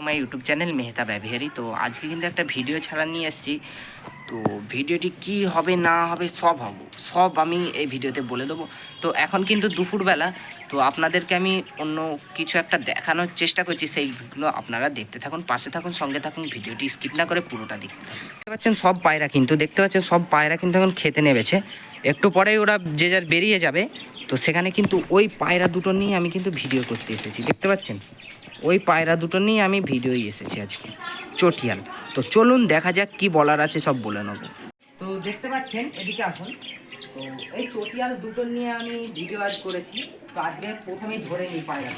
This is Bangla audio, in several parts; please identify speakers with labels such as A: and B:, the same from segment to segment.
A: তোমার ইউটিউব চ্যানেল মেহতা ব্যবহারী। তো আজকে কিন্তু একটা ভিডিও ছাড়া নিয়ে এসেছি। তো ভিডিওটি কি হবে, না হবে, সব হব। সব আমি এই ভিডিওতে বলে দেবো। তো এখন কিন্তু দুপুরবেলা। তো আপনাদেরকে আমি অন্য কিছু একটা দেখানোর চেষ্টা করছি। সেইগুলো আপনারা দেখতে থাকুন, পাশে থাকুন, সঙ্গে থাকুন। ভিডিওটি স্কিপ না করে পুরোটা দেখতে দেখতে পাচ্ছেন সব পায়রা কিন্তু, দেখতে পাচ্ছেন সব পায়রা কিন্তু এখন খেতে নেমেছে। একটু পরেই ওরা যে যার বেরিয়ে যাবে। তো সেখানে কিন্তু ওই পায়রা দুটো নিয়ে আমি কিন্তু ভিডিও করতে এসেছি। দেখতে পাচ্ছেন? ওই পায়রা দুটো নিয়ে আমি ভিডিওই এসেছি আজকে। চটিয়াল। তো চলুন দেখা যাক কি বলার আছে, সব বলে নেব। তো দেখতে পাচ্ছেন, এদিকে আসুন। তো এই চটিয়াল দুটো নিয়ে আমি ভিডিও আজ করেছি। তো আজকে প্রথমেই ধরে নিই পায়রা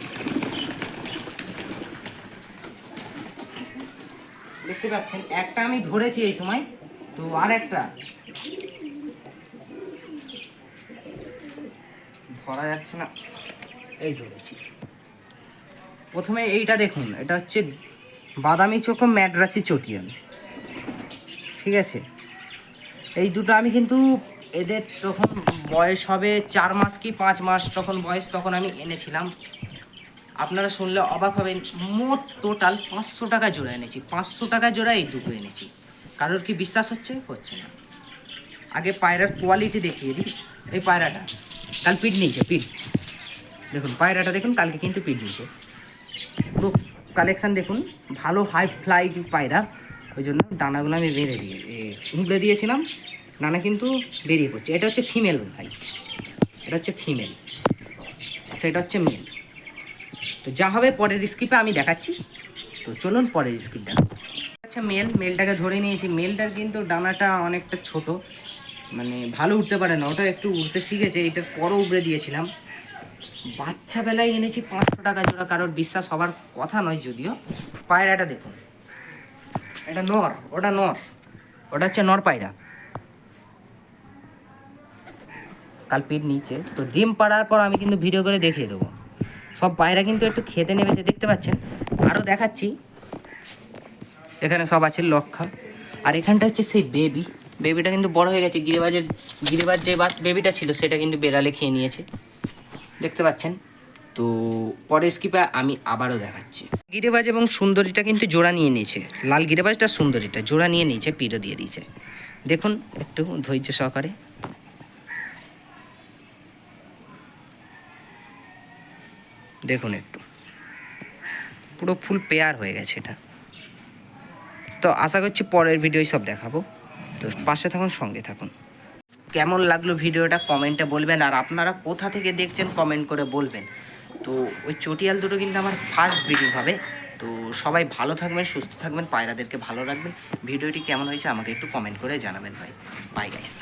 A: দেখতে পাচ্ছেন, একটা আমি ধরেছি এই সময়, তো আর একটা ধরা যাচ্ছে না, এই ধরেছি। প্রথমে এইটা দেখুন, এটা হচ্ছে বাদামি চোখো ম্যাড্রাসি চটিয়াল। ঠিক আছে? এই দুটো আমি কিন্তু এদের তখন বয়স হবে চার মাস কি পাঁচ মাস তখন বয়স, তখন আমি এনেছিলাম। আপনারা শুনলে অবাক হবেন, মোট টোটাল পাঁচশো টাকা জোড়া এনেছি, পাঁচশো টাকা জোড়া এই দুটো এনেছি। কারোর কি বিশ্বাস হচ্ছে? হচ্ছে না। আগে পায়রার কোয়ালিটি দেখিয়ে দিই। এই পায়রাটা, কাল পিঠ নিয়েছে পিঠ। দেখুন, পায়রাটা দেখুন, কালকে কিন্তু পিঠ নিয়েছে পুরো কালেকশান দেখুন। ভালো হাই ফ্লাইট পায়রা। ওই জন্য ডানাগুলো আমি বেঁধে দিয়ে উগলে দিয়েছিলাম। ডানা কিন্তু বেরিয়ে পড়ছে। এটা হচ্ছে ফিমেল ভাই। এটা হচ্ছে ফিমেল সেটা হচ্ছে মেল তো যা হবে পরের স্কিপে আমি দেখাচ্ছি। তো চলুন পরের স্কিপ দেখা আচ্ছা মেল মেলটাকে ধরে নিয়েছি। মেলটার কিন্তু ডানাটা অনেকটা ছোট। মানে ভালো উঠতে পারে না। ওটা একটু উঠতে শিখেছে। এটার পরও উবড়ে দিয়েছিলাম। বাচ্চা বেলায় এনেছি পাঁচশো টাকা জোড়া, কারোর বিশ্বাস হবার কথা নয় যদিও। পায়রাটা দেখুন। এটা নর, ওটা নর। ওটা হচ্ছে নর পায়রা। কাল পিঠ নিচে। তো ডিম পাড়ার পর আমি কিন্তু ভিডিও করে দেখিয়ে দেবো। সব পায়রা কিন্তু একটু খেতে নেমেছে, দেখতে পাচ্ছেন? আরও দেখাচ্ছি। এখানে সব আছে লক্ষা। আর এখানটা হচ্ছে সেই বেবি। বেবিটা কিন্তু বড় হয়ে গেছে। গিরিবাজের গিরিবাজ যে বেবিটা ছিল, সেটা কিন্তু বেড়ালে খেয়ে নিয়েছে। দেখতে পাচ্ছেন। তো পরের স্কিপে আমি আবারও দেখাচ্ছি। গিরিবাজ এবং সুন্দরীটা কিন্তু জোড়া নিয়ে নিয়েছে। লাল গিরেবাজটা সুন্দরীটা জোড়া নিয়ে নিয়েছে পিড়ো দিয়ে দিয়েছে। দেখুন, একটু ধৈর্য সহকারে। দেখুন একটু। পুরো ফুল পেয়ার হয়ে গেছে এটা। তো আশা করছি পরের ভিডিওই সব দেখাবো। তো পাশে থাকুন, সঙ্গে থাকুন। কেমন লাগল ভিডিওটা কমেন্টে বলবেন আর আপনারা কোথা থেকে দেখছেন কমেন্ট করে বলবেন। তো ওই চটিয়াল দুটো কিন্তু আমার ফার্স্ট ভিডিও হবে। তো সবাই ভালো থাকবেন, সুস্থ থাকবেন, পায়রাদেরকে ভালো রাখবেন। ভিডিওটি কেমন হয়েছে আমাকে একটু কমেন্ট করে জানাবেন ভাই। Bye guys